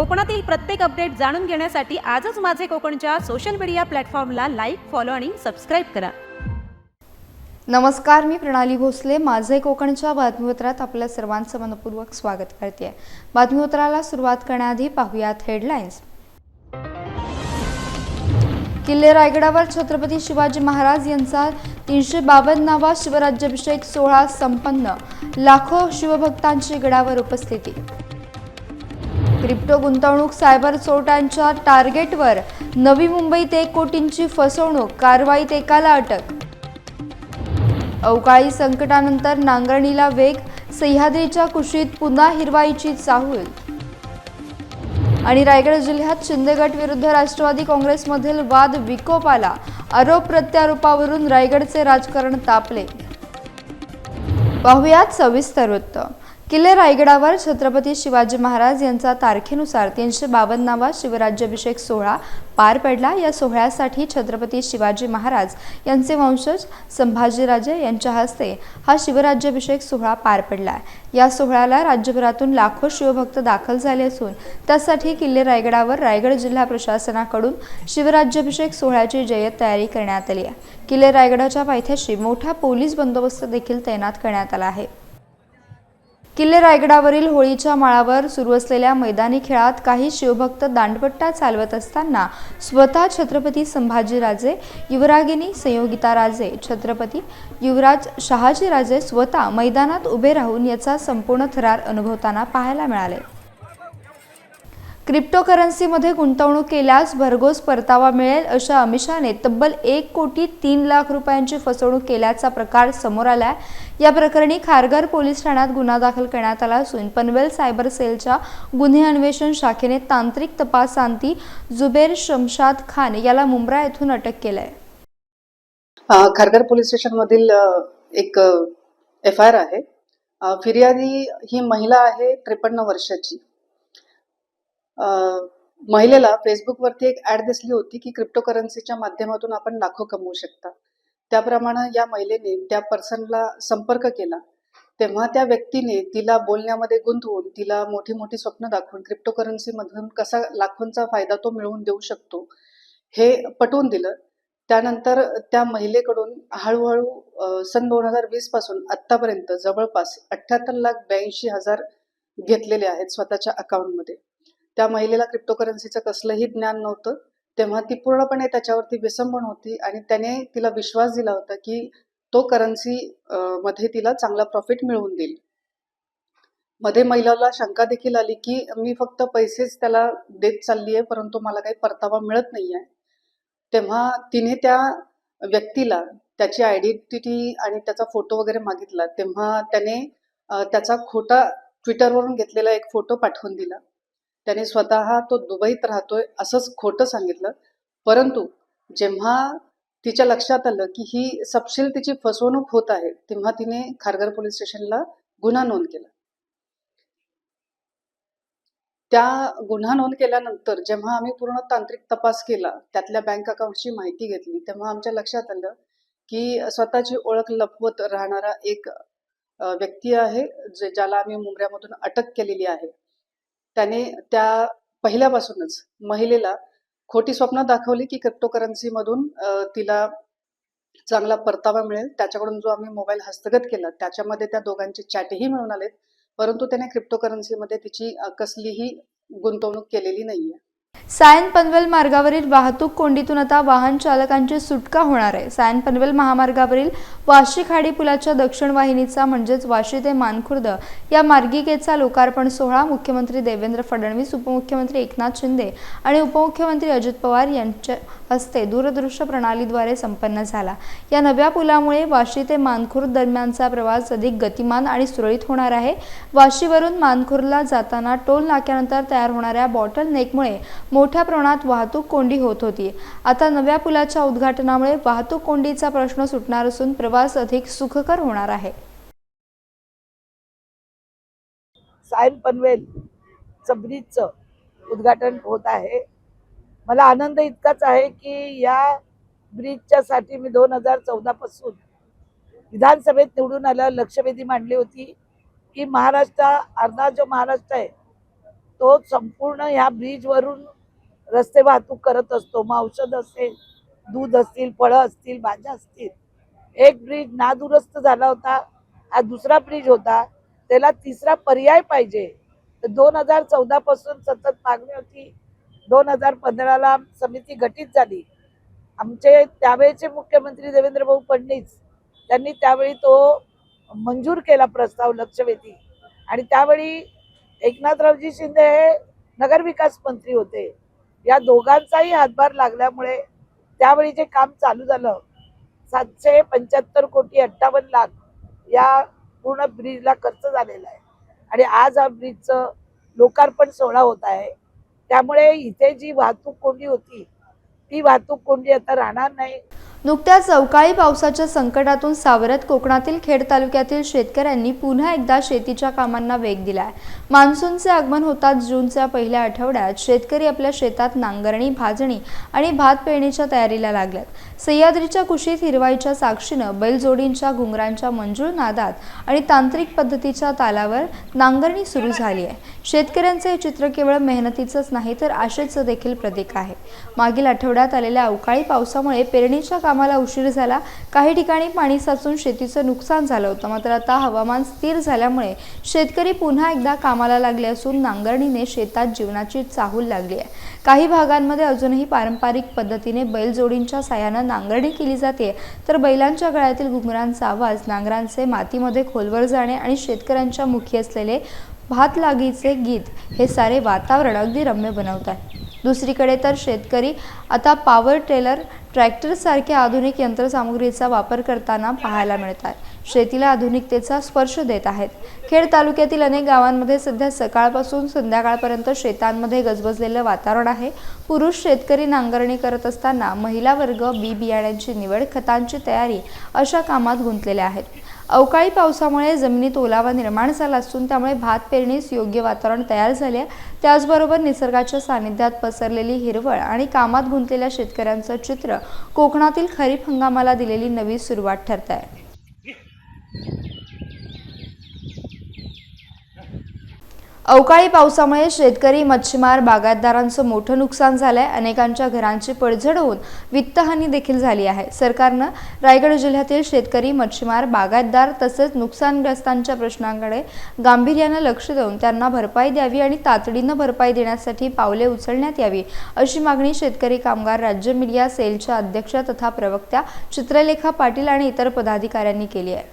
कोकणातील प्रत्येक अपडेट जाणून घेण्यासाठी आजच माझे कोकणच्या सोशल मीडिया प्लॅटफॉर्मला लाईक फॉलो आणि सबस्क्राईब करा. नमस्कार मी प्रणाली भोसले. माझे कोकणच्या बातमीपत्रात आपल्या सर्वांचं मनपूर्वक स्वागत करते. बातमीपत्राला सुरुवात करण्याआधी पाहूयात हेडलाईन्स किल्ले रायगडावर छत्रपती शिवाजी महाराज यांचा तीनशे बावन्नावा शिवराज्याभिषेक सोहळा संपन्न. लाखो शिवभक्तांची गडावर उपस्थिती. क्रिप्टो गुंतवणूक सायबर चोरट्यांच्या टार्गेटवर नवी मुंबईत एक कोटींची फसवणूक कारवाईत एकाला अटक. अवकाळी संकटानंतर नांगरणीला वेग सह्याद्रीच्या कुशीत पुन्हा हिरवाईची चाहूल. आणि रायगड जिल्ह्यात शिंदे गट विरुद्ध राष्ट्रवादी काँग्रेसमधील वाद विकोपाला आरोप प्रत्यारोपावरून रायगडचे राजकारण तापले. पाहुयात सविस्तर वृत्त. किल्ले रायगडावर छत्रपती शिवाजी महाराज यांचा तारखेनुसार तीनशे बावन्नावा शिवराज्याभिषेक सोहळा पार पडला. या सोहळ्यासाठी छत्रपती शिवाजी महाराज यांचे वंशज संभाजीराजे यांच्या हस्ते हा शिवराज्याभिषेक सोहळा पार पडला. या सोहळ्याला राज्यभरातून लाखो शिवभक्त दाखल झाले असून त्यासाठी किल्ले रायगडावर रायगड जिल्हा प्रशासनाकडून शिवराज्याभिषेक सोहळ्याची जय्यत तयारी करण्यात आली आहे. किल्ले रायगडाच्या पायथ्याशी मोठा पोलीस बंदोबस्त देखील तैनात करण्यात आला आहे. किल्ले रायगडावरील होळीच्या माळावर सुरू असलेल्या मैदानी खेळात काही शिवभक्त दांडपट्टा चालवत असताना स्वतः छत्रपती संभाजीराजे युवरागिनी संयोगिताराजे छत्रपती युवराज शहाजीराजे स्वतः मैदानात उभे राहून याचा संपूर्ण थरार अनुभवताना पाहायला मिळाले. क्रिप्टोकरन्सीमध्ये गुंतवणूक केल्यास भरघोस परतावा मिळेल अशा अमिषाने तब्बल एक कोटी तीन लाख रुपयांची फसवणूक केल्याचा प्रकार समोर आलाय. या प्रकरणी खारघर पोलीस ठाण्यात गुन्हा दाखल करण्यात आला असून पनवेल सायबर सेलच्या गुन्हे अन्वेषण शाखेने तांत्रिक तपासांती जुबेर शमशाद खान याला मुंब्रा येथून अटक केलाय. खारघर पोलीस स्टेशनमधील एक एफ आय आर आहे. फिर्यादी ही महिला आहे त्रेपन्न वर्षाची. महिलेला फेसबुकवरती एक ऍड दिसली होती की क्रिप्टोकरन्सीच्या माध्यमातून आपण लाखो कमवू शकता. त्याप्रमाणे या महिलेने त्या पर्सनला संपर्क केला. तेव्हा त्या व्यक्तीने तिला बोलण्यामध्ये गुंतवून तिला मोठी मोठी स्वप्न दाखवून क्रिप्टोकरन्सीमधून कसा लाखोंचा फायदा तो मिळवून देऊ शकतो हे पटवून दिलं. त्यानंतर त्या महिलेकडून हळूहळू सन दोन हजार वीसपासून आतापर्यंत जवळपास अठ्ठ्याहत्तर लाख ब्याऐंशी हजार घेतलेले आहेत स्वतःच्या अकाउंटमध्ये. त्या महिलेला क्रिप्टोकरन्सीचं कसलंही ज्ञान नव्हतं. तेव्हा ती पूर्णपणे त्याच्यावरती विसंबून होती आणि त्याने तिला विश्वास दिला होता की तो करन्सी मध्ये तिला चांगला प्रॉफिट मिळवून देईल. मध्ये महिलाला शंका देखील आली की मी फक्त पैसेच त्याला देत चालली आहे परंतु मला काही परतावा मिळत नाही आहे तेव्हा तिने त्या व्यक्तीला त्याची आयडेंटिटी आणि त्याचा फोटो वगैरे मागितला. तेव्हा त्याने त्याचा खोटा ट्विटरवरून घेतलेला एक फोटो पाठवून दिला. त्याने स्वतः तो दुबईत राहतोय असंच खोटं सांगितलं. परंतु जेव्हा तिच्या लक्षात आलं की ही सपशील तिची फसवणूक होत आहे तेव्हा तिने खारघर पोलीस स्टेशनला गुन्हा नोंद केला. त्या गुन्हा नोंद केल्यानंतर जेव्हा आम्ही पूर्ण तांत्रिक तपास केला त्यातल्या बँक अकाउंटची माहिती घेतली तेव्हा आमच्या लक्षात आलं की स्वतःची ओळख लपवत राहणारा एक व्यक्ती आहे जे ज्याला आम्ही मुंबऱ्यामधून अटक केलेली आहे. त्याने त्या पहिल्यापासूनच महिलेला खोटी स्वप्न दाखवली की क्रिप्टोकरन्सीमधून तिला चांगला परतावा मिळेल. त्याच्याकडून जो आम्ही मोबाईल हस्तगत केला त्याच्यामध्ये त्या दोघांचे चॅटही मिळून आलेत. परंतु त्याने क्रिप्टोकरन्सीमध्ये तिची कसलीही गुंतवणूक केलेली नाहीये. सायन पनवेल मार्गावरील वाहतूक कोंडीतून आता वाहन चालकांची सुटका होणार आहे. सायन पनवेल महामार्गावरील वाशी खाडी पुलाच्या दक्षिण वाहिनीचा म्हणजेच वाशी ते मानखुर्द या मार्गिकेचा लोकार्पण सोहळा मुख्यमंत्री देवेंद्र फडणवीस उपमुख्यमंत्री एकनाथ शिंदे आणि उपमुख्यमंत्री अजित पवार यांच्या हस्ते दूरदृश्य प्रणालीद्वारे संपन्न झाला. या नव्या पुलामुळे वाशी ते मानखुर्द दरम्यानचा प्रवास अधिक गतिमान आणि सुरळीत होणार आहे. वाशीवरून मानखुर्दला जाताना टोल नाक्यानंतर तयार होणाऱ्या बॉटल नेकमुळे मोठ्या प्रमाणात वाहतूक कोंडी होत होती. आता नव्या पुलाच्या उद्घाटनामुळे वाहतूक कोंडीचा प्रश्न सुटणार असून प्रवास अधिक सुखकर होणार आहे. सायन पनवेल ब्रिजचं उद्घाटन होत आहे. मला आनंद इतकाच आहे की या ब्रिजच्या साठी मी दोन हजार चौदा पासून विधानसभेत निवडून आल्यावर लक्षवेधी मांडली होती की महाराष्ट्र अर्धा जो महाराष्ट्र आहे तो संपूर्ण ह्या ब्रिजवरून रस्ते वाहतूक करत असतो. मग औषध असेल दूध असतील फळं असतील भाज्या असतील. एक ब्रिज नादुरुस्त झाला होता. हा दुसरा ब्रिज होता. त्याला तिसरा पर्याय पाहिजे. तर दोन हजार चौदा पासून सतत मागणी होती. दोन हजार पंधराला समिती गठीत झाली. आमचे त्यावेळेचे मुख्यमंत्री देवेंद्र भाऊ फडणवीस त्यांनी त्यावेळी तो मंजूर केला प्रस्ताव लक्षवेधी. आणि त्यावेळी एकनाथरावजी शिंदे हे नगरविकास मंत्री होते. या दोघांचाही हातभार लागल्यामुळे त्यावेळी जे काम चालू झालं सातशे पंच्याहत्तर कोटी अठ्ठावन्न लाख या पूर्ण ब्रिजला खर्च झालेला आहे. आणि आज हा ब्रिजचं लोकार्पण सोहळा होत आहे. त्यामुळे इथे जी वाहतूक कोंडी होती ती वाहतूक कोंडी आता राहणार नाही. नुकत्याच अवकाळी पावसाच्या संकटातून सावरत कोकणातील खेड तालुक्यातील शेतकऱ्यांनी पुन्हा एकदा शेतीच्या कामांना वेग दिलाय. मान्सूनचे आगमन होताच जूनच्या पहिल्या आठवड्यात शेतकरी आपल्या शेतात नांगरणी भाजणी आणि भात पेरणीच्या तयारीला लागल्यात सह्याद्रीच्या कुशीत हिरवाईच्या साक्षीनं बैलजोडींच्या घुंगरांच्या मंजूळ नादात आणि तांत्रिक पद्धतीच्या तालावर नांगरणी सुरू झाली आहे. शेतकऱ्यांचं हे चित्र केवळ मेहनतीचंच नाही तर आशेचं देखील प्रतीक आहे. मागील आठवड्यात आलेल्या अवकाळी पावसामुळे पेरणीच्या कामाला उशीर झाला. काही ठिकाणी पाणी साचून शेतीचं नुकसान झालं होतं. मात्र आता हवामान स्थिर झाल्यामुळे शेतकरी पुन्हा एकदा कामाला लागले असून नांगरणीने शेतात जीवनाची चाहूल लागली आहे. काही भागांमध्ये अजूनही पारंपरिक पद्धतीने बैलजोडींच्या साह्यानं नांगरणी केली जाते. तर बैलांच्या गळ्यातील घुंगरांचा आवाज नांगरांचे मातीमध्ये खोलवर जाणे आणि शेतकऱ्यांच्या मुखी असलेले भात लागीचे गीत हे सारे वातावरण अगदी रम्य बनवत आहे. दुसरीकडे तर शेतकरी आता पॉवर टेलर ट्रॅक्टरसारख्या आधुनिक यंत्रसामुग्रीचा वापर करताना पाहायला मिळतात शेतीला आधुनिकतेचा स्पर्श देत आहेत. खेड तालुक्यातील अनेक गावांमध्ये सध्या सकाळपासून संध्याकाळपर्यंत शेतांमध्ये गजबजलेलं वातावरण आहे. पुरुष शेतकरी नांगरणी करत असताना महिला वर्ग बी बियाण्यांची निवड खतांची तयारी अशा कामात गुंतलेल्या आहेत. अवकाळी पावसामुळे जमिनीत ओलावा निर्माण झाला असून त्यामुळे भात पेरणीस योग्य वातावरण तयार झाले. आहे. त्याचबरोबर निसर्गाच्या सानिध्यात पसरलेली हिरवळ आणि कामात गुंतलेल्या शेतकऱ्यांचं चित्र कोकणातील खरीप हंगामाला दिलेली नवी सुरुवात ठरत आहे अवकाळी पावसामुळे शेतकरी मच्छीमार बागायतदारांचं मोठं नुकसान झालंय. अनेकांच्या घरांची पडझड होऊन वित्तहानी देखील झाली आहे. सरकारनं रायगड जिल्ह्यातील शेतकरी मच्छीमार बागायतदार तसेच नुकसानग्रस्तांच्या प्रश्नांकडे गांभीर्यानं लक्ष देऊन त्यांना भरपाई द्यावी आणि तातडीनं भरपाई देण्यासाठी पावले उचलण्यात यावी अशी मागणी शेतकरी कामगार राज्य मीडिया सेलच्या अध्यक्षा तथा प्रवक्त्या चित्रलेखा पाटील आणि इतर पदाधिकाऱ्यांनी केली आहे.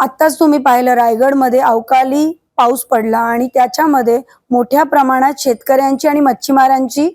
आत्ताच तुम्ही पाहिलं रायगडमध्ये अवकाळी पाऊस पडला आणि त्याच्यामध्ये मोठ्या प्रमाणात शेतकऱ्यांची आणि मच्छीमारांची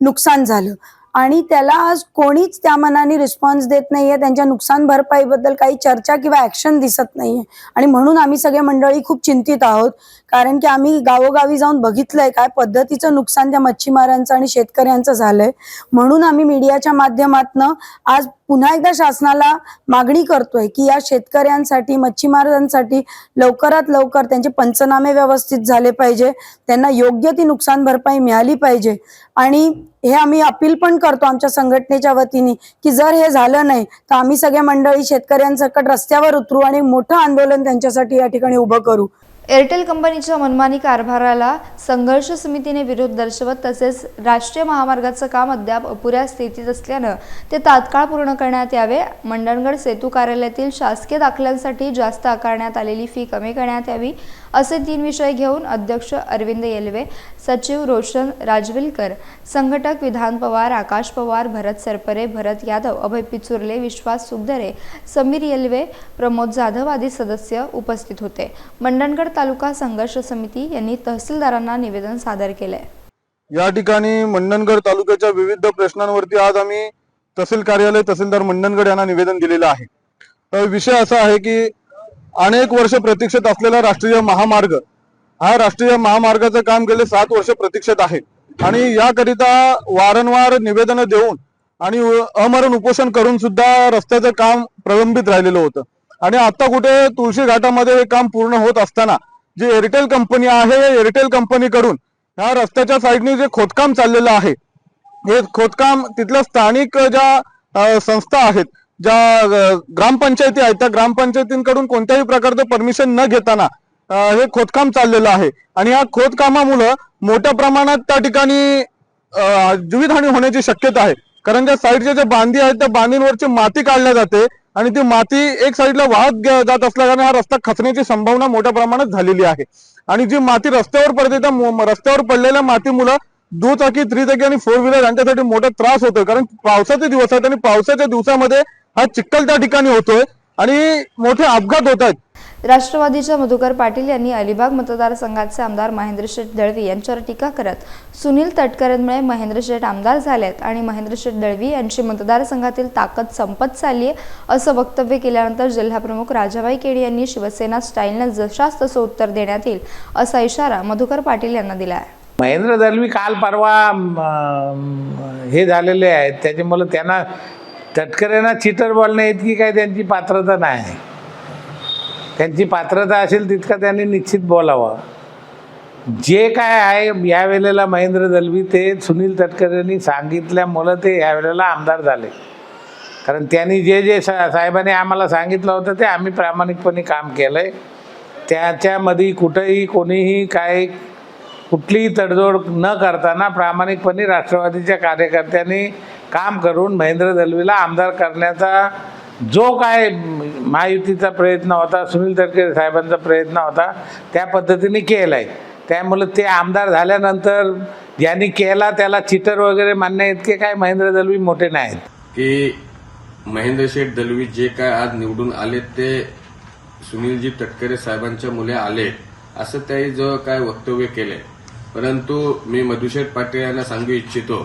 नुकसान झालं. आणि त्याला आज कोणीच त्या मनाने रिस्पॉन्स देत नाहीये. त्यांच्या नुकसान भरपाईबद्दल काही चर्चा किंवा ऍक्शन दिसत नाहीये. आणि म्हणून आम्ही सगळे मंडळी खूप चिंतित आहोत. कारण की आम्ही गावोगावी जाऊन बघितलंय काय पद्धतीचं नुकसान त्या मच्छीमारांचं आणि शेतकऱ्यांचं झालंय. म्हणून आम्ही मीडियाच्या माध्यमातनं आज पुन्हा एकदा शासनाला मागणी करतोय की या शेतकऱ्यांसाठी मच्छीमारांसाठी लवकरात लवकर त्यांचे पंचनामे व्यवस्थित झाले पाहिजे. त्यांना योग्य ती नुकसान भरपाई मिळाली पाहिजे. आणि हे आम्ही अपील पण करतो आमच्या संघटनेच्या वतीने की जर हे झालं नाही तर आम्ही सगळ्या मंडळी शेतकऱ्यांसकट रस्त्यावर उतरू आणि मोठं आंदोलन त्यांच्यासाठी या ठिकाणी उभं करू. एअरटेल कंपनीच्या मनमानी कारभाराला संघर्ष समितीने विरोध दर्शवत तसेच राष्ट्रीय महामार्गाचं काम अद्याप अपुऱ्या स्थितीत असल्यानं ते तात्काळ पूर्ण करण्यात यावे. मंडणगड सेतू कार्यालयातील शासकीय दाखल्यांसाठी जास्त आकारण्यात आलेली फी कमी करण्यात यावी. असे तीन विषय घेऊन अध्यक्ष अरविंद येलवे सचिव रोशन राजविलकर संघटक विधान पवार आकाश पवार भरत सरपरे भरत यादव अभय पिचुर्ले विश्वास सुगदरे समीर येलवे प्रमोद जाधव आदी सदस्य उपस्थित होते. मंडणगड तालुका संघर्ष समिती यांनी तहसीलदारांना निवेदन सादर केलंय. या ठिकाणी मंडणगड तालुक्याच्या विविध प्रश्नांवरती आज आम्ही तहसील कार्यालय तहसीलदार मंडणगड यांना निवेदन दिलेलं आहे. विषय असा आहे की अनेक वर्ष प्रतीक्षेत असलेला राष्ट्रीय महामार्ग हा राष्ट्रीय महामार्गाचं काम गेले सात वर्ष प्रतीक्षेत आहे. आणि याकरिता वारंवार निवेदनं देऊन आणि अमरण उपोषण करून सुद्धा रस्त्याचं काम प्रलंबित राहिलेलं होतं. आणि आता कुठे तुळशी घाटामध्ये हे काम पूर्ण होत असताना जी एअरटेल कंपनी आहे या एअरटेल कंपनीकडून ह्या रस्त्याच्या साईडने जे खोदकाम चाललेलं आहे हे खोदकाम तिथल्या स्थानिक ज्या संस्था आहेत ज्या ग्रामपंचायती आहेत त्या ग्रामपंचायतींकडून कोणत्याही प्रकारचं परमिशन न घेताना हे खोदकाम चाललेलं आहे. आणि या खोदकामामुळं मोठ्या प्रमाणात त्या ठिकाणी जीवितहानी होण्याची शक्यता आहे. कारण त्या साईडच्या ज्या बांधी आहेत त्या बांधींवरची माती काढल्या जाते आणि ती माती एक साईडला वाहत जात असल्याने हा रस्ता खचण्याची संभावना मोठ्या प्रमाणात झालेली आहे. आणि जी माती रस्त्यावर पडते त्या रस्त्यावर पडलेल्या मातीमुळं दुचाकी त्रिचाकी आणि फोर व्हीलर यांच्यासाठी मोठा त्रास होतोय. कारण पावसाचे दिवस आहेत आणि पावसाच्या दिवसामध्ये हा चिखल त्या ठिकाणी होतोय आणि मोठे अपघात होत आहेत. राष्ट्रवादीच्या मधुकर पाटील यांनी अलिबाग मतदारसंघाचे आमदार महेंद्र शेठ दळवी यांच्यावर टीका करत सुनील तटकरेंमुळे महेंद्र शेठ आमदार झालेत आणि महेंद्र शेठ दळवी यांची मतदारसंघातील ताकद संपत चालली आहे असं वक्तव्य केल्यानंतर जिल्हाप्रमुख राजाबाई केडी यांनी शिवसेना स्टाईलनं जशास तसं उत्तर देण्यात येईल असा इशारा मधुकर पाटील यांना दिला आहे महेंद्र दलवी काल परवा हे झालेले आहेत. त्याच्यामुळे त्यांना तटकऱ्यांना चिटर बोलण्या इतकी काय त्यांची पात्रता नाही. त्यांची पात्रता असेल तितका त्यांनी निश्चित बोलावं. जे काय आहे यावेळेला महेंद्र दलवी ते सुनील तटकरेंनी सांगितल्यामुळं ते यावेळेला आमदार झाले. कारण त्यांनी जे जे सा साहेबांनी आम्हाला सांगितलं होतं ते आम्ही प्रामाणिकपणे काम केलं आहे त्याच्यामध्ये कुठंही कोणीही काय कुठलीही तडजोड न करताना प्रामाणिकपणे राष्ट्रवादीच्या कार्यकर्त्यांनी काम करून महेंद्र दलवीला आमदार करण्याचा जो काय महायुतीचा प्रयत्न होता सुनील तटकरे साहेबांचा प्रयत्न होता त्या पद्धतीने केला आहे त्यामुळं ते आमदार झाल्यानंतर ज्यांनी केला त्याला चिटर वगैरे मान्य इतके काय? महेंद्र दलवी मोठे नाहीत की महेंद्र शेठ दलवी जे काय आज निवडून आले ते सुनीलजी तटकरे साहेबांच्या मुले आले. असं त्याही जो काय वक्तव्य केले परंतु मी मधुशेठ पाटील यांना सांगू इच्छितो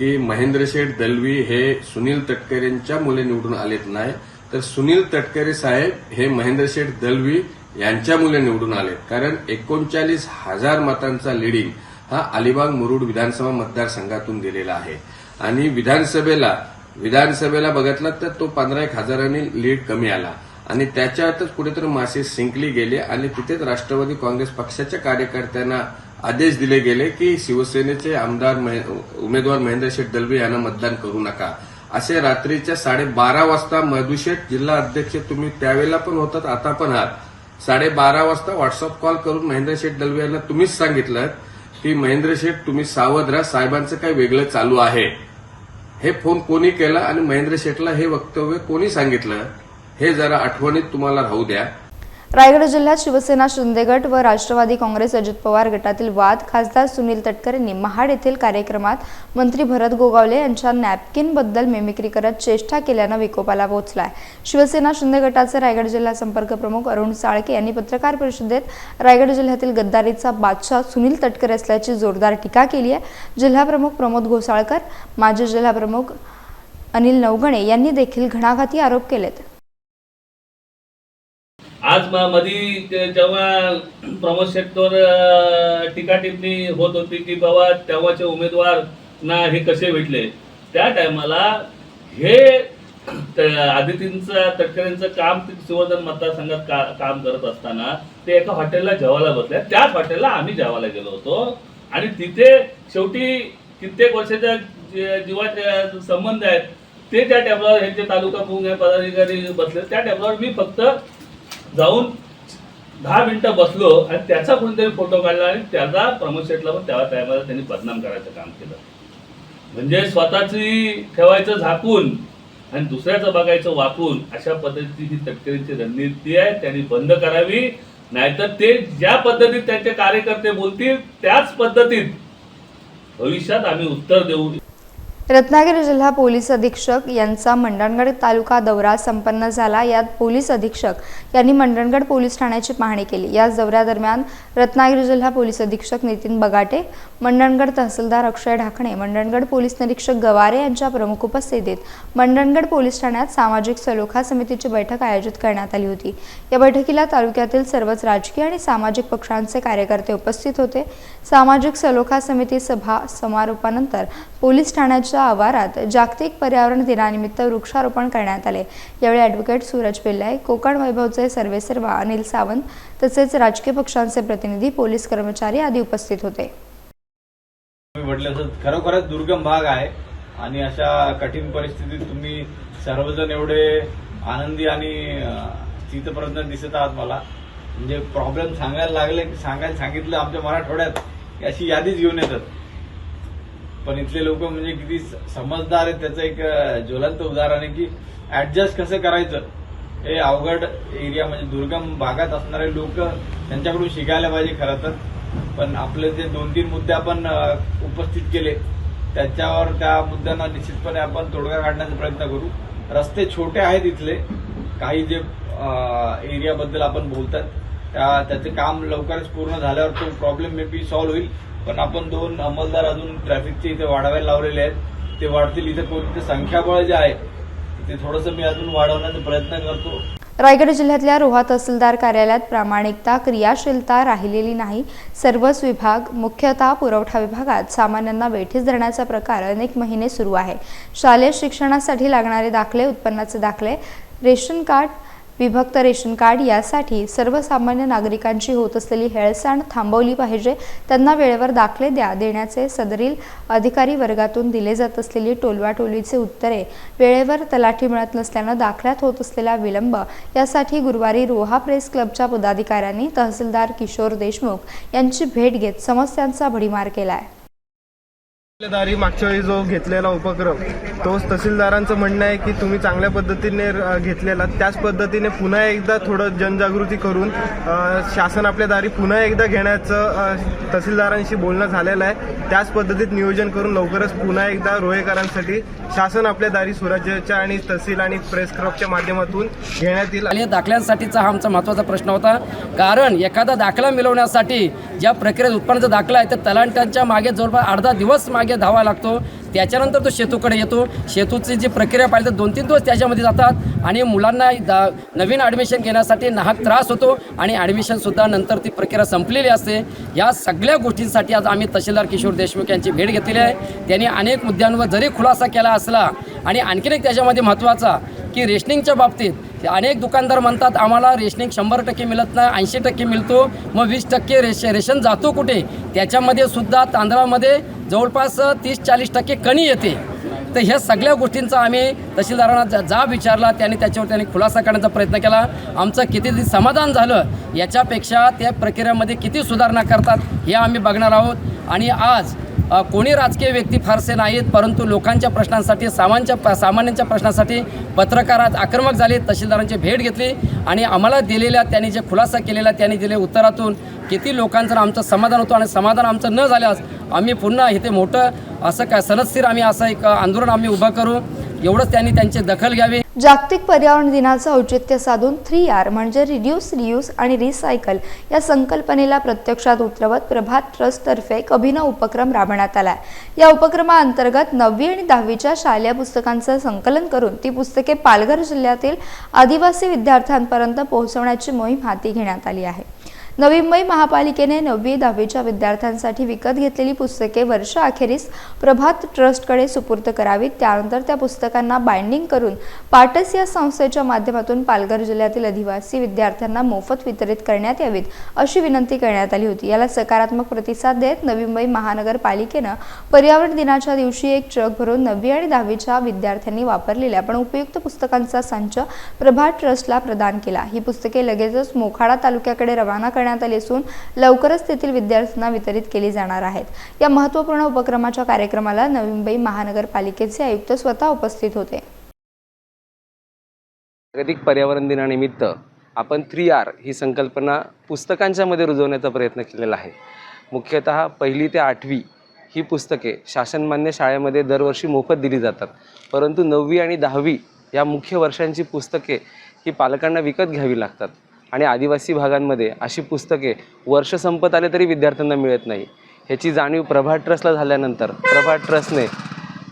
की महेंद्र शेठ दलवी हे सुनील तटकरेंच्या मुले निवडून आलेत नाही तर सुनील तटकरे साहेब हे महेंद्र शेठ दलवी यांच्या मुले निवडून आलेत. कारण एकोणचाळीस हजार मतांचा लिडिंग हा अलिबाग मुरुड विधानसभा मतदारसंघातून दिलेला आहे. आणि विधानसभेला विधानसभेला बघितला तर तो पंधरा एक हजारांनी लीड कमी आला. आणि त्याच्यातच कुठेतरी मासे सिंकली गेले आणि तिथेच राष्ट्रवादी काँग्रेस पक्षाच्या कार्यकर्त्यांना आदेश दिले गेले की शिवसेनेचे आमदार उमेदवार महेंद्र शेठ दलवी यांना मतदान करू नका. असे रात्रीच्या साडेबारा वाजता मधुशेठ जिल्हा अध्यक्ष तुम्ही त्यावेळेला पण होतात आता पण आहात. साडेबारा वाजता व्हॉट्सअप कॉल करून महेंद्र शेठ दलवी यांना तुम्हीच सांगितलं की महेंद्र शेठ तुम्ही सावध राहा साहेबांचं काही वेगळं चालू आहे. हे फोन कोणी केला आणि महेंद्र शेठला हे वक्तव्य कोणी सांगितलं हे जरा आठवणीत तुम्हाला राहू द्या. रायगड जिल्ह्यात शिवसेना शिंदे गट व राष्ट्रवादी काँग्रेस अजित पवार गटातील वाद खासदार सुनील तटकरेंनी महाड येथील कार्यक्रमात मंत्री भरत गोगावले यांच्या नॅपकिनबद्दल मेमिक्री करत चेष्टा केल्यानं विकोपाला पोहोचलाय शिवसेना शिंदे गटाचे रायगड जिल्हा संपर्क प्रमुख अरुण साळके यांनी पत्रकार परिषदेत रायगड जिल्ह्यातील गद्दारीचा बादशाह सुनील तटकरे असल्याची जोरदार टीका केली आहे. जिल्हाप्रमुख प्रमोद घोसाळकर माजी जिल्हाप्रमुख अनिल नवगणे यांनी देखील घणाघाती आरोप केलेत. आज मध्ये मधी जेव्हा प्रमोद शेट्टीवर टीकाटिपणी टीका टिप्पणी होत होती की बाबा तेव्हाचे उमेदवार ना हे कसे भेटले? त्या टायमाला हे आदितींचं तटकरेंचं काम ते मतदारसंघात का, काम करत असताना ते एका हॉटेलला जेवायला बसल्या त्याच हॉटेलला आम्ही जेवायला गेलो होतो. आणि तिथे शेवटी कित्येक वर्षाच्या जीवाचे संबंध आहेत ते त्या टेबलावर ह्यांचे तालुका प्रमुख पदाधिकारी बसले. त्या टेबलावर मी फक्त जाऊन दहा मिनटं बसलो आणि त्याचा कोणीतरी फोटो काढला आणि त्याचा प्रमोशेटला पण त्या टायमाला त्यांनी बदनाम करायचं काम केलं. म्हणजे स्वतःची ठेवायचं झाकून आणि दुसऱ्याचं बघायचं वाकून अशा पद्धतीची ही तटकरीची रणनीती आहे. त्यांनी बंद करावी. नाहीतर ते ज्या पद्धतीत त्यांचे कार्यकर्ते बोलतील त्याच पद्धतीत भविष्यात आम्ही उत्तर देऊ. रत्नागिरी जिल्हा पोलीस अधीक्षक यांचा मंडणगड तालुका दौरा संपन्न झाला. यात पोलीस अधीक्षक यांनी मंडणगड पोलीस ठाण्याची पाहणी केली. याच दौऱ्यादरम्यान रत्नागिरी जिल्हा पोलीस अधीक्षक नितीन बगाटे मंडणगड तहसीलदार अक्षय ढाकणे मंडणगड पोलीस निरीक्षक गवारे यांच्या प्रमुख उपस्थितीत मंडणगड पोलीस ठाण्यात सामाजिक सलोखा समितीची बैठक आयोजित करण्यात आली होती. या बैठकीला तालुक्यातील सर्वच राजकीय आणि सामाजिक पक्षांचे कार्यकर्ते उपस्थित होते. सामाजिक सलोखा समिती सभा समारोपानंतर पोलीस ठाण्याच्या आवारात जागतिक पर्यावरण दिनानिमित्त वृक्षारोपण करण्यात आले. यावेळी ॲडव्होकेट सूरज पिल्लाय कोकण वैभवचे सर्वेसर्वा अनिल सावंत तसेच राजकीय पक्षांचे प्रतिनिधी पोलीस कर्मचारी आदी उपस्थित होते. खरोखरच दुर्गम भाग आहे आणि अशा कठीण परिस्थितीत तुम्ही सर्वजण एवढे आनंदी आणि चितप्रज्ञ दिसत आहात मला. म्हणजे प्रॉब्लेम सांगायला लागले सांगायला सांगितलं आमच्या मराठवाड्यात अशी यादीच घेऊन येतात. पण इथले लोक म्हणजे किती समजदार आहेत. त्याचं एक ज्वलंत उदाहरण आहे की ऍडजस्ट कसं करायचं? हे अवघड एरिया म्हणजे दुर्गम भागात असणारे लोक त्यांच्याकडून शिकायला पाहिजे खरं तर. पण आपले जे दोन तीन मुद्दे आपण उपस्थित केले त्याच्यावर त्या मुद्द्यांना निश्चितपणे आपण तोडगा काढण्याचा प्रयत्न करू. रस्ते छोटे आहेत इथले. काही जे एरियाबद्दल आपण बोलतात. त्या त्याचे काम लवकरच पूर्ण झाल्यावर तो प्रॉब्लेम मे बी सॉल्व्ह होईल. पण आपण दोन अंमलदार अजून ट्रॅफिकचे इथे वाढवायला लावलेले आहेत. ते वाढतील इथे कोणते संख्याबळ जे आहे ते थोडंसं मी अजून वाढवण्याचा प्रयत्न करतो. रायगड जिल्ह्यातल्या रोहा तहसीलदार कार्यालयात प्रामाणिकता क्रियाशीलता राहिलेली नाही. सर्वच विभाग मुख्यतः पुरवठा विभागात सामान्यांना वेठीस धरण्याचा प्रकार अनेक महिने सुरू आहे. शालेय शिक्षणासाठी लागणारे दाखले उत्पन्नाचे दाखले रेशन कार्ड विभक्त रेशन कार्ड यासाठी सर्वसामान्य नागरिकांची होत असलेली हेळसांड थांबवली पाहिजे. त्यांना वेळेवर दाखले द्या देण्याचे सदरील अधिकारी वर्गातून दिले जात असलेली टोलवाटोलीचे उत्तरे. वेळेवर तलाठी मिळत नसल्यानं दाखल्यात होत असलेला विलंब. यासाठी गुरुवारी रोहा प्रेस क्लबच्या पदाधिकाऱ्यांनी तहसीलदार किशोर देशमुख यांची भेट घेत समस्यांचा भडीमार केलाय. दारी मागच्या वेळी जो घेतलेला उपक्रम तोच तहसीलदारांचं म्हणणं आहे की तुम्ही चांगल्या पद्धतीने घेतलेला. त्याच पद्धतीने पुन्हा एकदा थोडं जनजागृती करून शासन आपल्या दारी पुन्हा एकदा घेण्याचं तहसीलदारांशी बोलणं झालेलं आहे. त्याच पद्धतीत नियोजन करून लवकरच पुन्हा एकदा रोहेकरांसाठी शासन आपल्या दारी स्वराज्याच्या आणि तहसील आणि प्रेस क्लबच्या माध्यमातून घेण्यात येईल. आणि दाखल्यांसाठीचा हा आमचा महत्त्वाचा प्रश्न होता. कारण एखादा दाखला मिळवण्यासाठी ज्या प्रक्रियेत उत्पन्नाचा दाखला आहे तर तलांट्यांच्या मागे जवळपास अर्धा दिवस मागे धावा लागतो. त्याच्यानंतर तो शेतूकडे येतो. शेतूची जी प्रक्रिया पाहिजे तर दोन तीन दिवस त्याच्यामध्ये जातात आणि मुलांना दा नवीन ॲडमिशन घेण्यासाठी नाहक त्रास होतो आणि ॲडमिशनसुद्धा नंतर ती प्रक्रिया संपलेली असते. या सगळ्या गोष्टींसाठी आज आम्ही तहसीलदार किशोर देशमुख यांची भेट घेतलेली आहे. त्यांनी अनेक मुद्द्यांवर जरी खुलासा केला असला आणि आणखीन एक त्याच्यामध्ये महत्त्वाचा की रेशनिंगच्या बाबतीत अनेक दुकानदार म्हणतात आम्हाला रेशनिंग शंभर टक्के मिळत नाही ऐंशी टक्के मिळतो मग वीस टक्के रेश रेशन जातो कुठे? त्याच्यामध्ये सुद्धा तांदळामध्ये जवळपास तीस चाळीस टक्के कणी येते. तर ह्या सगळ्या गोष्टींचा आम्ही तहसीलदारांना जा- विचारला त्याने त्याच्यावर त्यांनी खुलासा करण्याचा प्रयत्न केला. आमचं किती समाधान झालं याच्यापेक्षा त्या प्रक्रियेमध्ये किती सुधारणा करतात हे आम्ही बघणार आहोत. आणि आज कोणी राजकीय व्यक्ती फारसे नाहीत परंतु लोकांच्या प्रश्नांसाठी सामान्यच्या सामान्यांच्या प्रश्नासाठी पत्रकारात आक्रमक झाले तहसीलदारांची भेट घेतली आणि आम्हाला दिलेल्या त्यांनी जे खुलासा केलेला त्यांनी दिले उत्तरातून किती लोकांचं आमचं समाधान होतं आणि समाधान आमचं न झाल्यास आम्ही पुन्हा इथे मोठं असं काय सनदशीर आम्ही असं एक आंदोलन आम्ही उभं करू. एवढंच त्यांनी त्यांची दखल घ्यावी. जागतिक पर्यावरण दिनाचं औचित्य साधून थ्री आर म्हणजे रिड्यूस रियूज आणि रिसायकल या संकल्पनेला प्रत्यक्षात उतरवत प्रभात ट्रस्टतर्फे एक अभिनव उपक्रम राबवण्यात आला या उपक्रमाअंतर्गत नववी आणि दहावीच्या शालेय पुस्तकांचं संकलन करून ती पुस्तके पालघर जिल्ह्यातील आदिवासी विद्यार्थ्यांपर्यंत पोहोचवण्याची मोहीम हाती घेण्यात आली आहे. नवी मुंबई महापालिकेने नववी दहावीच्या विद्यार्थ्यांसाठी विकत घेतलेली पुस्तके वर्षाअखेरीस प्रभात ट्रस्टकडे सुपूर्द करावीत. त्यानंतर त्या पुस्तकांना बाइंडिंग करून पाटस या संस्थेच्या माध्यमातून पालघर जिल्ह्यातील आदिवासी विद्यार्थ्यांना मोफत वितरित करण्यात यावीत अशी विनंती करण्यात आली होती. याला सकारात्मक प्रतिसाद देत नवी मुंबई महानगरपालिकेनं पर्यावरण दिनाच्या दिवशी एक ट्रक भरून नववी आणि दहावीच्या विद्यार्थ्यांनी वापरलेल्या पण उपयुक्त पुस्तकांचा संच प्रभात ट्रस्टला प्रदान केला. ही पुस्तके लगेचच मोखाडा तालुक्याकडे रवाना करण्यात आली असून लवकरच तेथील विद्यार्थ्यांना वितरित केली जाणार आहेत. या महत्त्वपूर्ण उपक्रमाच्या कार्यक्रमाला नवी मुंबई महानगरपालिकेचे आयुक्त स्वतः उपस्थित होते. जागतिक पर्यावरण दिनानिमित्त आपण थ्री आर ही संकल्पना पुस्तकांच्या मध्ये रुजवण्याचा प्रयत्न केलेला आहे. मुख्यतः पहिली ते आठवी ही पुस्तके शासनमान्य शाळेमध्ये दरवर्षी मोफत दिली जातात. परंतु नववी आणि दहावी या मुख्य वर्षांची पुस्तके ही पालकांना विकत घ्यावी लागतात. आणि आदिवासी भागांमध्ये अशी पुस्तके वर्ष संपत आले तरी विद्यार्थ्यांना मिळत नाही. ह्याची जाणीव प्रभात ट्रस्टला झाल्यानंतर प्रभात ट्रस्टने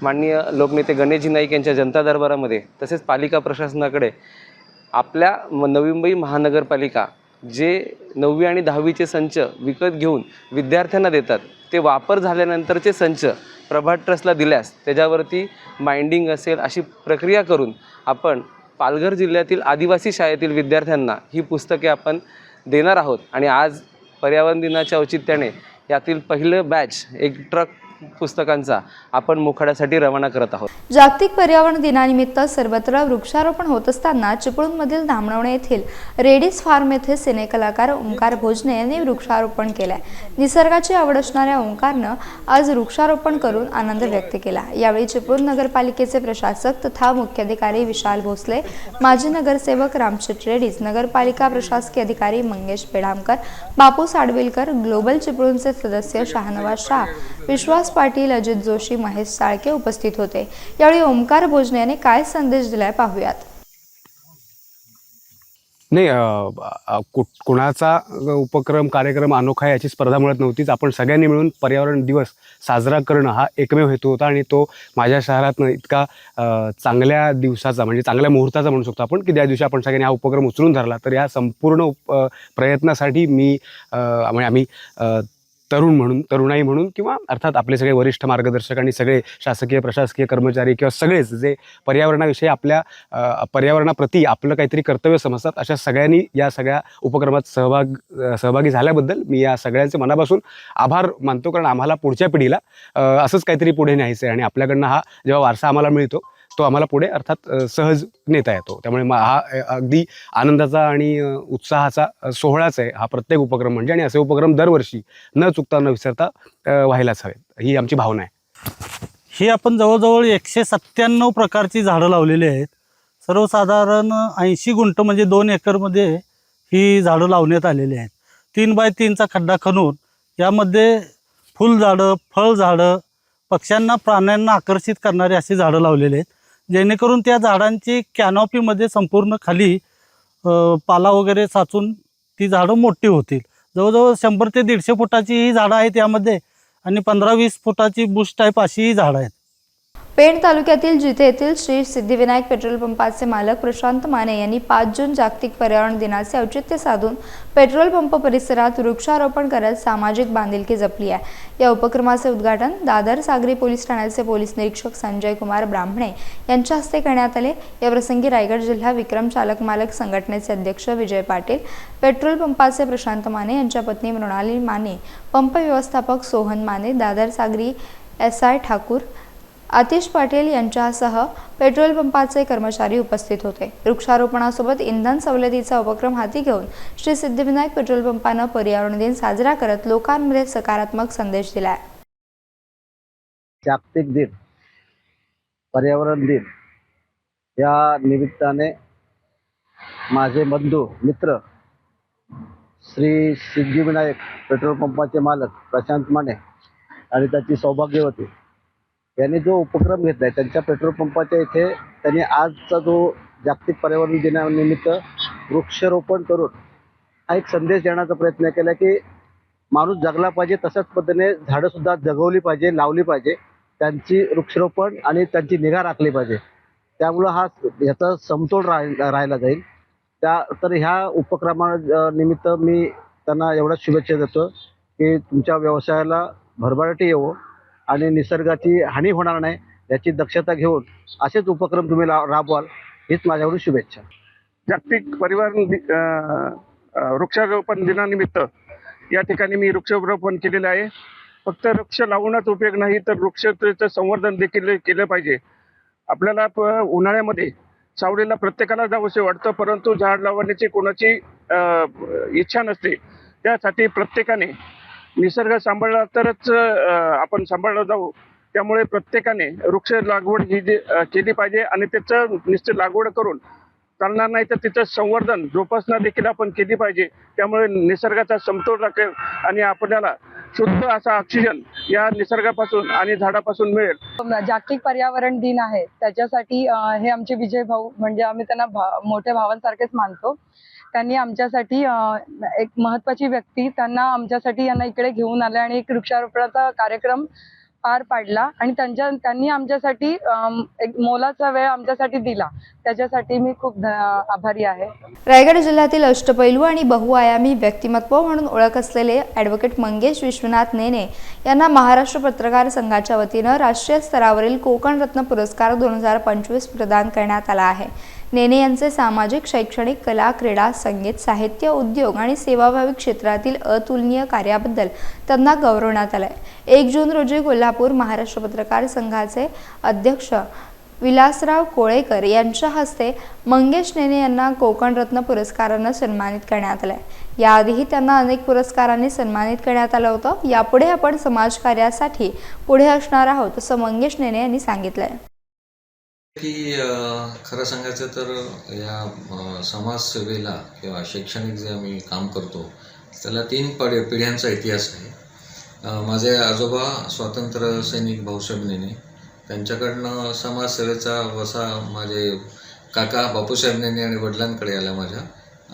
माननीय लोकनेते गणेशजी नाईक यांच्या जनता दरबारामध्ये तसेच पालिका प्रशासनाकडे आपल्या नवी मुंबई महानगरपालिका जे नववी आणि दहावीचे संच विकत घेऊन विद्यार्थ्यांना देतात ते वापर झाल्यानंतरचे संच प्रभात ट्रस्टला दिल्यास त्याच्यावरती माइंडिंग असेल अशी प्रक्रिया करून आपण पालघर जिल्ह्यातील आदिवासी शाळेतील विद्यार्थ्यांना ही पुस्तके आपण देणार आहोत. आणि आज पर्यावरण दिनाच्या औचित्याने यातील पहिलं बॅच एक ट्रक पुस्तकांचा आपण मुखाड्यासाठी रवाना करत आहोत. जागतिक पर्यावरण दिनानिमित्त सर्वत्र वृक्षारोपण होत असताना चिपळूणमधील धामणवणे येथील रेडीज फार्म येथे सिनेकलाकार ओंकार भोजने यांनी वृक्षारोपण केलंय. निसर्गाची आवड असणाऱ्या ओंकारनं आज वृक्षारोपण करून आनंद व्यक्त केला. यावेळी चिपळूण नगरपालिकेचे प्रशासक तथा मुख्याधिकारी विशाल भोसले माजी नगरसेवक रामशेठ रेडीज नगरपालिका प्रशासकीय अधिकारी मंगेश पेडामकर बापू साडविलकर ग्लोबल चिपळूणचे सदस्य शहानवाज शाह विश्वास पाटील अजित जोशी महेश साळके उपस्थित होते. यावेळी ओंकार भोजने यांनी काय संदेश दिलाय पाहूयात. नाही कुणाचा उपक्रम कार्यक्रम अनोखा याची स्पर्धा मिळत नव्हतीच. आपण सगळ्यांनी मिळून पर्यावरण दिवस साजरा करणं हा एकमेव हेतू होता आणि तो माझ्या शहरातनं इतका चांगल्या दिवसाचा म्हणजे चांगल्या मुहूर्ताचा म्हणू शकतो आपण की त्या दिवशी आपण सगळ्यांनी हा उपक्रम उचलून धरला तर या संपूर्ण प्रयत्नासाठी मी म्हणजे आम्ही तरुण म्हणून तरुणाई म्हणून किंवा अर्थात आपले सगळे वरिष्ठ मार्गदर्शक आणि सगळे शासकीय प्रशासकीय कर्मचारी किंवा सगळेच जे पर्यावरणाविषयी आपल्या पर्यावरणाप्रती आपलं काहीतरी कर्तव्य समजतात अशा सगळ्यांनी या सगळ्या उपक्रमात सहभाग सहभागी झाल्याबद्दल मी या सगळ्यांचे मनापासून आभार मानतो. कारण आम्हाला पुढच्या पिढीला असंच काहीतरी पुढे न्यायचं आहे आणि आपल्याकडनं हा जेव्हा वारसा आम्हाला मिळतो तो आम्हाला पुढे अर्थात सहज नेता येतो. त्यामुळे मग हा अगदी आनंदाचा आणि उत्साहाचा सोहळाच आहे. हा प्रत्येक उपक्रम म्हणजे आणि असे उपक्रम दरवर्षी न चुकता न विसरता व्हायलाच हवेत. ही आमची भावना आहे. ही आपण जवळजवळ एकशे सत्त्याण्णव प्रकारची झाडं लावलेली आहेत. सर्वसाधारण ऐंशी गुंठ म्हणजे दोन एकरमध्ये ही झाडं लावण्यात आलेली आहेत. तीन बाय तीनचा खड्डा खणून यामध्ये फुलझाडं फळझाडं पक्ष्यांना प्राण्यांना आकर्षित करणारी अशी झाडं लावलेली आहेत. जेणेकरून त्या झाडांची कॅनॉपीमध्ये संपूर्ण खाली पाला वगैरे साचून ती झाडं मोठी होतील. जवळजवळ शंभर ते दीडशे फुटाची ही झाडं आहेत यामध्ये आणि पंधरा वीस फुटाची बुश टाईप अशी ही झाडं आहेत. पेण तालुक्यातील जिथे येथील श्री सिद्धिविनायक पेट्रोल पंपाचे मालक प्रशांत माने यांनी पाच जून जागतिक पर्यावरण दिनाचे औचित्य साधून पेट्रोल पंप परिसरात वृक्षारोपण करत सामाजिक बांधिलकी जपली आहे. या उपक्रमाचे उद्घाटन दादर सागरी पोलीस ठाण्याचे पोलीस निरीक्षक संजय कुमार ब्राह्मणे यांच्या हस्ते करण्यात आले. या प्रसंगी रायगड जिल्हा विक्रम चालक मालक संघटनेचे अध्यक्ष विजय पाटील पेट्रोल पंपाचे प्रशांत माने यांच्या पत्नी मृणाली माने पंप व्यवस्थापक सोहन माने दादर सागरी एस आय ठाकूर आतिश पाटील यांच्यासह पेट्रोल पंपाचे कर्मचारी उपस्थित होते. वृक्षारोपणासोबत इंधन सवलतीचा उपक्रम हाती घेऊन श्री सिद्धिविनायक पेट्रोल पंपानं पर्यावरण दिन साजरा करत लोकांमध्ये सकारात्मक संदेश दिलाय. जागतिक दिन पर्यावरण दिन या निमित्ताने माझे बंधू मित्र श्री सिद्धिविनायक पेट्रोल पंपाचे मालक प्रशांत माने आणि त्याची सौभाग्यवती यांनी जो उपक्रम घेतला आहे त्यांच्या पेट्रोल पंपाच्या इथे त्यांनी आजचा जो जागतिक पर्यावरण दिनानिमित्त वृक्षारोपण करून हा एक संदेश देण्याचा प्रयत्न केला की माणूस जगला पाहिजे तशाच पद्धतीने झाडंसुद्धा जगवली पाहिजे लावली पाहिजे त्यांची वृक्षारोपण आणि त्यांची निगा राखली पाहिजे. त्यामुळं हा ह्याचा समतोल राह राहिला जाईल. त्या तर ह्या उपक्रमा निमित्त मी त्यांना एवढ्याच शुभेच्छा देतो की तुमच्या व्यवसायाला भरभराटी येवो. आणि निसर्गाची हानी होणार नाही याची दक्षता घेऊन असेच उपक्रम तुम्ही ला- राबवाल हीच माझ्याकडून शुभेच्छा. जागतिक परिवार दि- वृक्षारोपण दिनानिमित्त या ठिकाणी मी वृक्षारोपण केलेलं आहे. फक्त वृक्ष लावूनच उपयोग नाही तर वृक्षतेचं संवर्धन देखील केलं पाहिजे. आपल्याला प- उन्हाळ्यामध्ये सावलीला प्रत्येकाला जावंसे वाटतं परंतु झाड लावण्याची कोणाची इच्छा नसते. त्यासाठी प्रत्येकाने निसर्ग सांभाळला तरच आपण सांभाळलं जाऊ. त्यामुळे प्रत्येकाने वृक्ष लागवड ही जी केली पाहिजे आणि त्याचं निश्चित लागवड करून चालणार नाही तर तिचं संवर्धन जोपासना देखील आपण केली पाहिजे. त्यामुळे निसर्गाचा समतोल राखेल आणि आपल्याला शुद्ध असा ऑक्सिजन या निसर्गापासून आणि झाडापासून मिळेल. जागतिक पर्यावरण दिन आहे. त्याच्यासाठी हे आमचे विजय भाऊ म्हणजे आम्ही त्यांना भा मोठ्या भावांसारखेच मानतो. त्यांनी आमच्यासाठी एक महत्वाची व्यक्ती त्यांना आमच्यासाठी यांना इकडे घेऊन आले आणि एक वृक्षारोपणाचा कार्यक्रम पार पाडला आणि त्यांच्या त्यांनी आमच्यासाठी एक मोलाचा वेळ आमच्यासाठी दिला. त्याच्यासाठी मी खूप आभारी आहे. रायगड जिल्ह्यातील अष्टपैलू आणि बहुआयामी व्यक्तिमत्व म्हणून ओळख असलेले ॲडव्होकेट मंगेश विश्वनाथ नेने यांना महाराष्ट्र पत्रकार संघाच्या वतीनं राष्ट्रीय स्तरावरील कोकण रत्न पुरस्कार दोन हजार पंचवीस प्रदान करण्यात आला आहे. नेने यांचे सामाजिक शैक्षणिक कला क्रीडा संगीत साहित्य उद्योग आणि सेवाभावी क्षेत्रातील अतुलनीय कार्याबद्दल त्यांना गौरवण्यात आलाय. एक जून रोजी कोल्हापूर महाराष्ट्र पत्रकार संघाचे अध्यक्ष विलासराव कोळेकर यांच्या हस्ते मंगेश नेने यांना कोकण रत्न पुरस्कारानं सन्मानित करण्यात आलंय. याआधीही त्यांना अनेक पुरस्कारांनी सन्मानित करण्यात आलं होतं. यापुढे आपण समाजकार्यासाठी पुढे असणार आहोत असं मंगेश नेने यांनी सांगितलंय. की खरं सांगायचं तर या समाजसेवेला किंवा शैक्षणिक जे आम्ही काम करतो त्याला तीन पड पिढ्यांचा इतिहास आहे. माझे आजोबा स्वातंत्र्य सैनिक भाऊसाहेब नेने त्यांच्याकडनं समाजसेवेचा वसा माझे काका बापूसाहेब नेने आणि वडिलांकडे आला माझ्या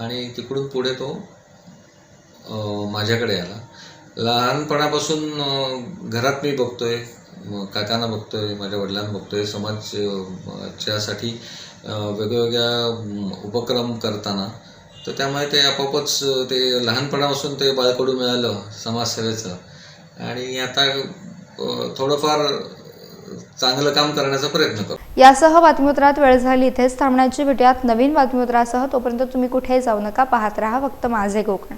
आणि तिकडून पुढे तो माझ्याकडे आला. लहानपणापासून घरात मी बघतोय. काकांना बघतोय माझ्या वडिलांना बघतोय समाज च्यासाठी वेगवेगळ्या उपक्रम करताना. तर त्यामुळे ते आपोआपच ते लहानपणापासून ते बाळकडून मिळालं समाजसेवेचं. आणि आता थोडंफार चांगलं काम करण्याचा प्रयत्न करतो यासह बातमीपत्रात वेळ झाली इथेच थांबण्याची भेटूयात. नवीन बातमीपत्रासह तोपर्यंत तुम्ही कुठेही जाऊ नका पाहत राहा फक्त माझे कोकण